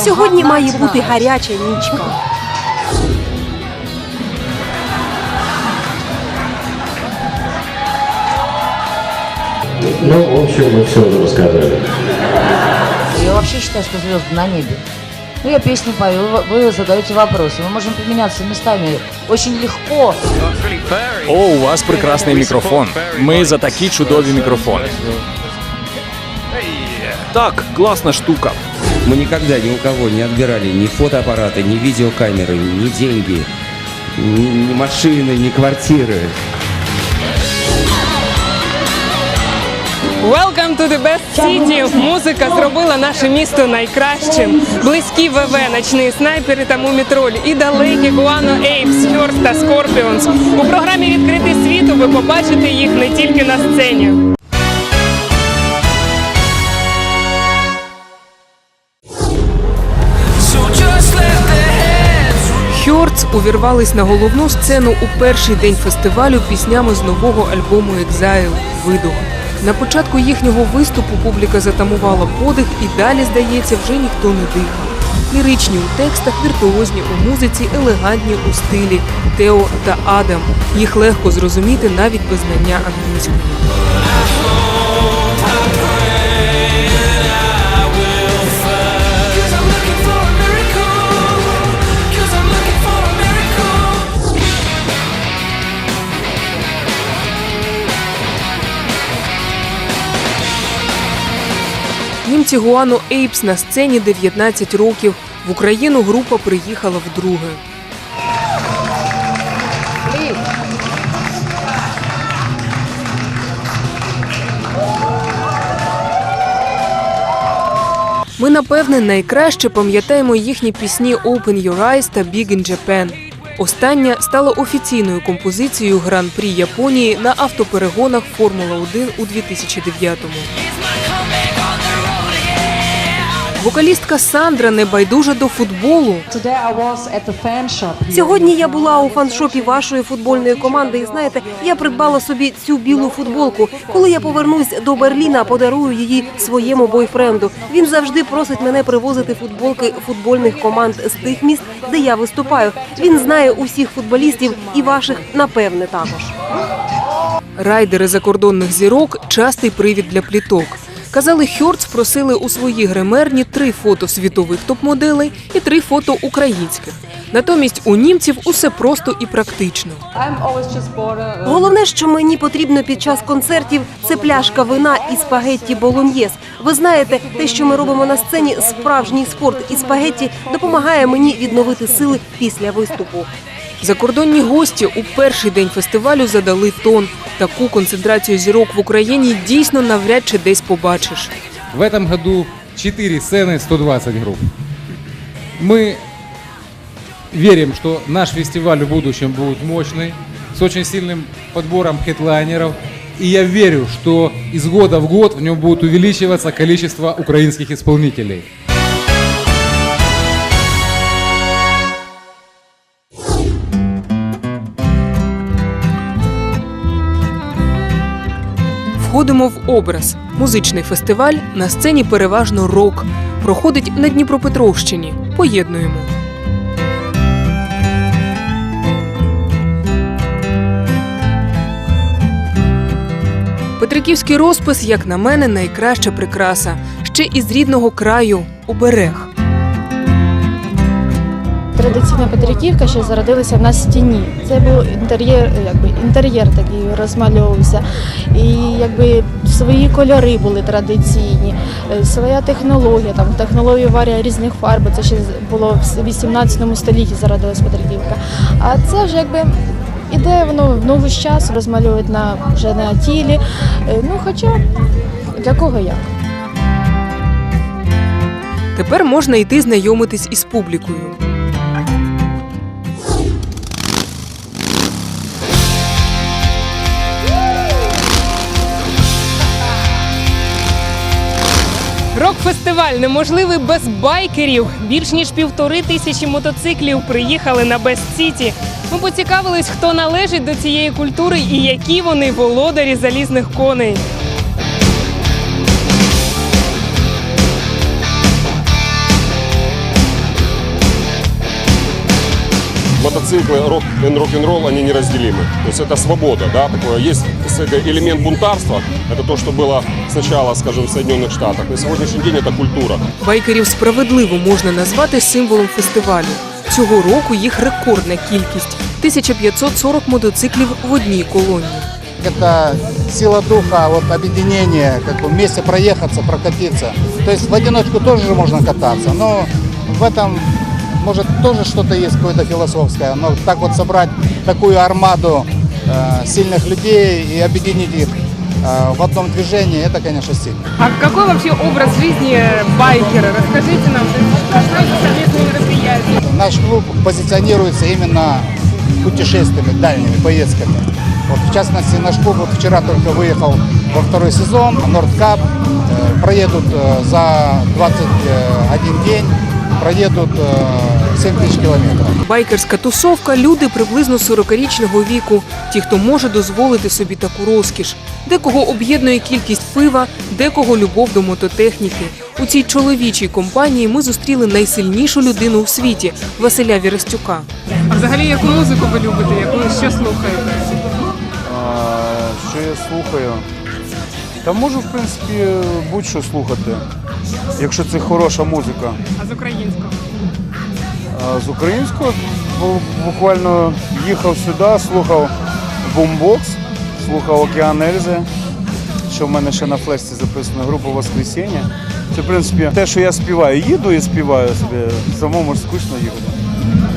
Сьогодні має бути гаряча нічка. Ну, в общем, мы все уже рассказали. Я вообще считаю, что звезды на небе. Ну, я песни пою, вы вы задаете вопросы. Мы можем поменяться местами очень легко. О, у вас прекрасний мікрофон. Ми за такі чудові мікрофони. Так, класна штука. Мы никогда ни у кого не отбирали ни фотоаппараты, ни видеокамеры, ни деньги, ни, ни машины, ни квартиры. Welcome to the best city. Музика зробила наше місто найкращим. Близькі ВВ, ночні снайпери та мумітроль і далекі Гуано Ейпс, Хьорст та Скорпіонс. У програмі Відкритий світу ви побачите їх не тільки на сцені. Увірвались на головну сцену у перший день фестивалю піснями з нового альбому Exile Видух. На початку їхнього виступу публіка затамувала подих і далі, здається, вже ніхто не дихав. Ліричні у текстах, віртуозні у музиці, елегантні у стилі Тео та Адам. Їх легко зрозуміти навіть без знання англійської. Німці Гуану Ейпс на сцені 19 років. В Україну група приїхала вдруге. Ми, напевне, найкраще пам'ятаємо їхні пісні «Open Your Eyes» та «Big in Japan». Остання стала офіційною композицією Гран-прі Японії на автоперегонах Формула-1 у 2009-му. Вокалістка Сандра не байдужа до футболу. Сьогодні я була у фаншопі вашої футбольної команди, і знаєте, я придбала собі цю білу футболку. Коли я повернусь до Берліна, подарую її своєму бойфренду. Він завжди просить мене привозити футболки футбольних команд з тих міст, де я виступаю. Він знає усіх футболістів і ваших, напевне, також. Райдери закордонних зірок частий привід для пліток. Казали, Хьорц просили у своїй гримерні три фото світових топ-моделей і три фото українських. Натомість у німців усе просто і практично. Головне, що мені потрібно під час концертів, це пляшка вина і спагетті болоньєз. Ви знаєте, те, що ми робимо на сцені, справжній спорт, і спагетті допомагає мені відновити сили після виступу. Закордонні гості у перший день фестивалю задали тон. Таку концентрацію зірок в Україні дійсно навряд чи десь побачиш. В этом году 4 сцены, 120 групп. Мы верим, что наш фестиваль в будущем будет мощный, с очень сильным подбором хедлайнеров. И я верю, что из года в год в нем будет увеличиваться количество украинских исполнителей. Входимо в образ. Музичний фестиваль на сцені переважно рок. Проходить на Дніпропетровщині. Поєднуємо. Петриківський розпис, як на мене, найкраща прикраса. Ще із рідного краю оберег. Традиційна Петриківка ще зародилася в стіні. Це був інтер'єр, якби інтер'єр такий розмальовувався. І якби свої кольори були традиційні, е, своя технологія, там технологію варія різних фарб. Це ще було в 18 столітті зародилась Петриківка. А це вже якби. Іде воно в новий час розмальовують на вже на тілі. Е, Ну хоча для кого як. Тепер можна йти знайомитись із публікою. Рок-фестиваль неможливий без байкерів. Більш ніж півтори тисячі мотоциклів приїхали на Бест Сіті. Ми поцікавились, хто належить до цієї культури і які вони володарі залізних коней. мотоциклы, рок и рок-н-ролл, они неразделимы. То есть это свобода, да, такое. Есть кстати, элемент бунтарства, это то, что было сначала, скажем, в Соединенных Штатах. На сегодняшний день это культура. Байкерів справедливо можна назвати символом фестивалю. Цього року їх рекордна кількість 1540 мотоциклів в одній колонії. Это сила духа, вот объединение, как бы вместе проехаться, прокатиться. То есть в одиночку тоже же можно кататься, но в этом может тоже что-то есть какое-то философское. Но так вот собрать такую армаду э, сильных людей и объединить их э, в одном движении, это, конечно, сильно. А какой вообще образ жизни байкера? Расскажите нам, что это совместные мероприятия? Наш клуб позиционируется именно путешествиями, дальними поездками. Вот, в частности, наш клуб вот вчера только выехал во второй сезон, Нордкап. Э, проедут э, за 21 день, проедут э, 7 тысяч километров. Байкерська тусовка люди приблизно 40-річного віку, ті, хто може дозволити собі таку розкіш. Декого об'єднує кількість пива, декого любов до мототехніки. У цій чоловічій компанії ми зустріли найсильнішу людину у світі Василя Вірастюка. А взагалі яку музику ви любите? Яку що слухаєте? Що я слухаю? Та можу, в принципі, будь-що слухати, якщо це хороша музика. А з українського? А з українського буквально їхав сюди, слухав бумбокс, слухав Океан Ельзи, що в мене ще на флешці записано група Воскресіння. Це, в принципі, те, що я співаю. Їду і співаю собі. Самому ж скучно їхати.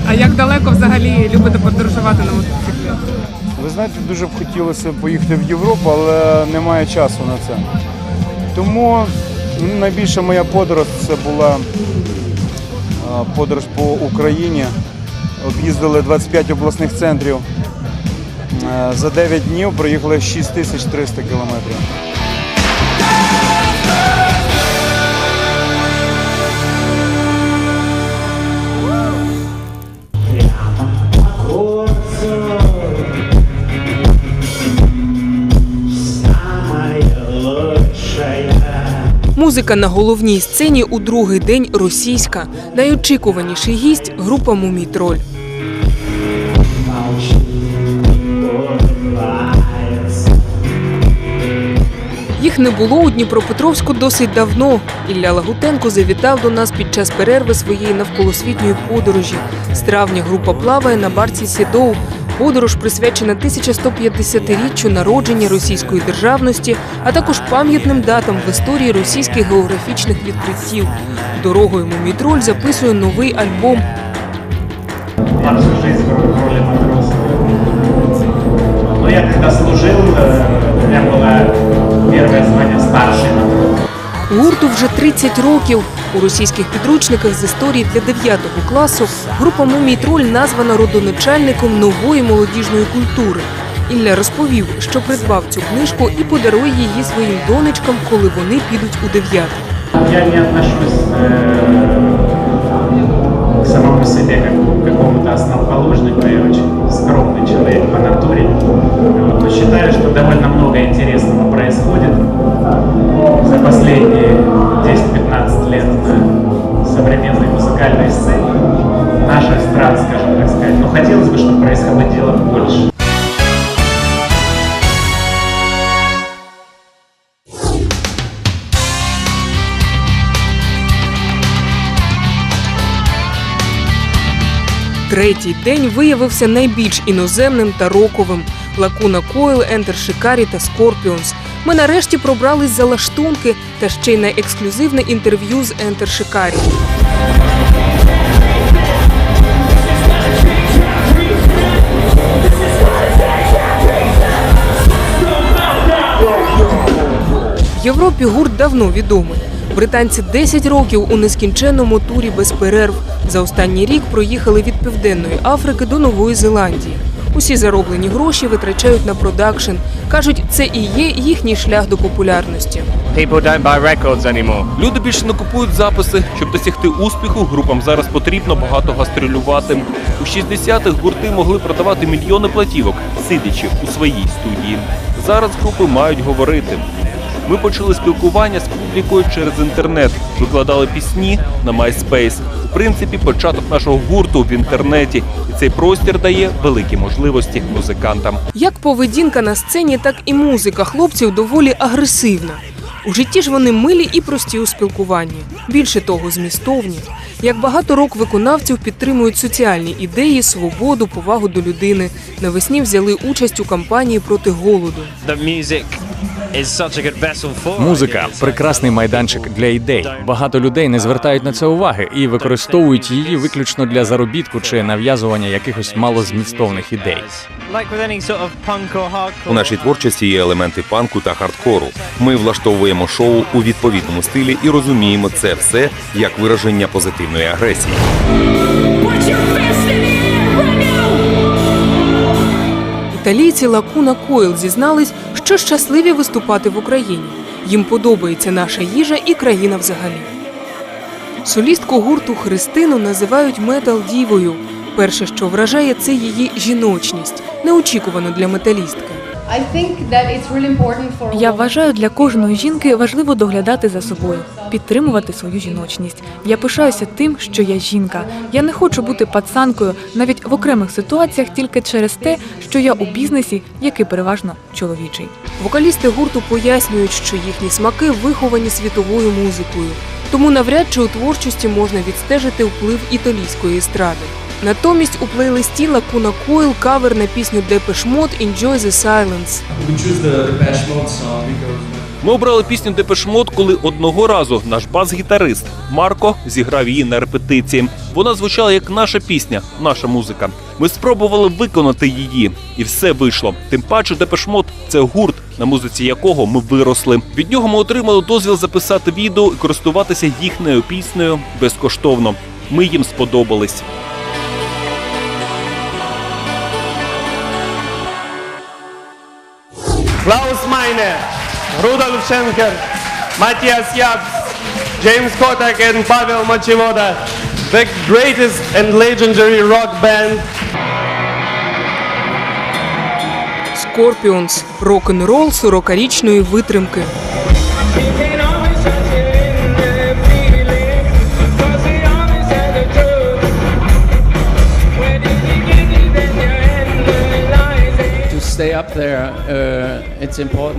А як далеко взагалі любите подорожувати на мотоциклі? Ви знаєте, дуже б хотілося поїхати в Європу, але немає часу на це. Тому ну, найбільша моя подорож це була подорож по Україні. Об'їздили 25 обласних центрів. Е, За 9 днів проїхали 6300 кілометрів. Музика на головній сцені у другий день російська. Найочікуваніший гість група Мумій Троль. Їх не було у Дніпропетровську досить давно. Ілля Лагутенко завітав до нас під час перерви своєї навколосвітньої подорожі. З травня група плаває на барці Сідоу. Подорож присвячена 1150-річчю народження російської державності, а також пам'ятним датам в історії російських географічних відкриттів. Дорогою Мумітроль записує новий альбом. Нашу жизнь в. Но я когда служил, э, у меня было первое звание старший. Гурту вже 30 років. У російських підручниках з історії для 9 класу група Мумій Троль названа родоначальником нової молодіжної культури. Ілля розповів, що придбав цю книжку і подарує її своїм донечкам, коли вони підуть у 9. Я не отношусь э, к самому себе как к какому-то основоположнику. Я очень скромный человек по натуре. Вот, но считаю, что довольно много интересного за последние 10-15 лет на современной музыкальной сцене наших стран, скажем так сказать. Но хотелось бы, чтобы происходило больше. Третій день виявився найбільш іноземним та роковим. Лакуна Койл, Ентер Шикарі та Скорпіонс. Ми нарешті пробрались за лаштунки та ще й на ексклюзивне інтерв'ю з Ентер Шикарі. В Європі гурт давно відомий. Британці 10 років у нескінченному турі без перерв. За останній рік проїхали від Південної Африки до Нової Зеландії. Усі зароблені гроші витрачають на продакшн. Кажуть, це і є їхній шлях до популярності. Люди більше не купують записи. Щоб досягти успіху, групам зараз потрібно багато гастролювати. У 60-х гурти могли продавати мільйони платівок, сидячи у своїй студії. Зараз групи мають говорити. Ми почали спілкування з публікою через інтернет, викладали пісні на MySpace. У принципі, початок нашого гурту в інтернеті, і цей простір дає великі можливості музикантам. Як поведінка на сцені, так і музика хлопців доволі агресивна. У житті ж вони милі і прості у спілкуванні. Більше того, змістовні. Як багато рок виконавців підтримують соціальні ідеї, свободу, повагу до людини. Навесні взяли участь у кампанії проти голоду. Музика прекрасний майданчик для ідей. Багато людей не звертають на це уваги і використовують її виключно для заробітку чи нав'язування якихось малозмістовних ідей. У нашій творчості є елементи панку та хардкору. Ми влаштовуємо шоу у відповідному стилі і розуміємо це все як вираження позитивної агресії. Італійці Лакуна Койл зізнались, що щасливі виступати в Україні. Їм подобається наша їжа і країна взагалі. Солістку гурту Христину називають метал дівою. Перше, що вражає, це її жіночність, неочікувано для металістки. Я вважаю, для кожної жінки важливо доглядати за собою, підтримувати свою жіночність. Я пишаюся тим, що я жінка. Я не хочу бути пацанкою навіть в окремих ситуаціях тільки через те, що я у бізнесі, який переважно чоловічий. Вокалісти гурту пояснюють, що їхні смаки виховані світовою музикою, тому навряд чи у творчості можна відстежити вплив італійської естради. Натомість у плейлисті Лакуна Койл кавер на пісню Depeche Mode «Enjoy the Silence». Ми обрали пісню Депеш Мод, коли одного разу наш бас-гітарист Марко зіграв її на репетиції. Вона звучала як наша пісня, наша музика. Ми спробували виконати її, і все вийшло. Тим паче, Депеш Мод – це гурт, на музиці якого ми виросли. Від нього ми отримали дозвіл записати відео і користуватися їхньою піснею безкоштовно. Ми їм сподобались. Klaus Meine, Rudolf Schenker, Matthias Japs, James Kotak and Pavel Machivoda, the greatest and legendary rock band Скорпіонс рок-н-рол 40-річної витримки.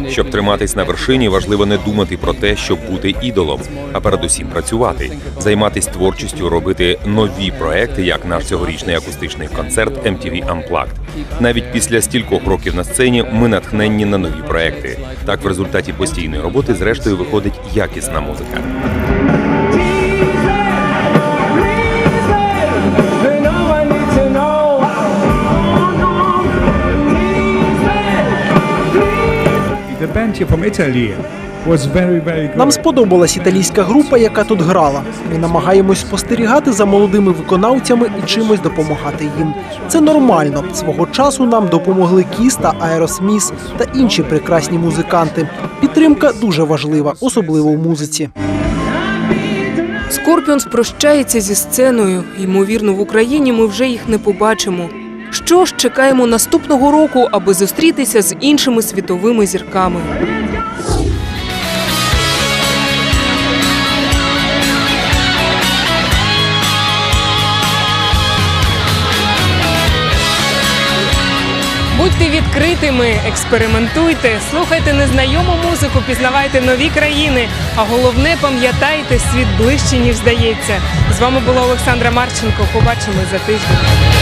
Щоб триматись на вершині, важливо не думати про те, щоб бути ідолом, а передусім працювати, займатися творчістю, робити нові проекти, як наш цьогорічний акустичний концерт MTV Unplugged. Навіть після стількох років на сцені ми натхненні на нові проекти. Так, в результаті постійної роботи, зрештою, виходить якісна музика. Нам сподобалась італійська група, яка тут грала. Ми намагаємось спостерігати за молодими виконавцями і чимось допомагати їм. Це нормально. Свого часу нам допомогли Кіс та Аеросміс та інші прекрасні музиканти. Підтримка дуже важлива, особливо в музиці. Скорпіонс прощається зі сценою. Ймовірно, в Україні ми вже їх не побачимо. Що ж, чекаємо наступного року, аби зустрітися з іншими світовими зірками. Будьте відкритими, експериментуйте, слухайте незнайому музику, пізнавайте нові країни. А головне, пам'ятайте, світ ближче, ніж здається. З вами була Олександра Марченко. Побачимось за тиждень.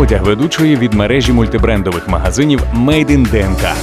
Одяг ведучої від мережі мультибрендових магазинів Made in DNK.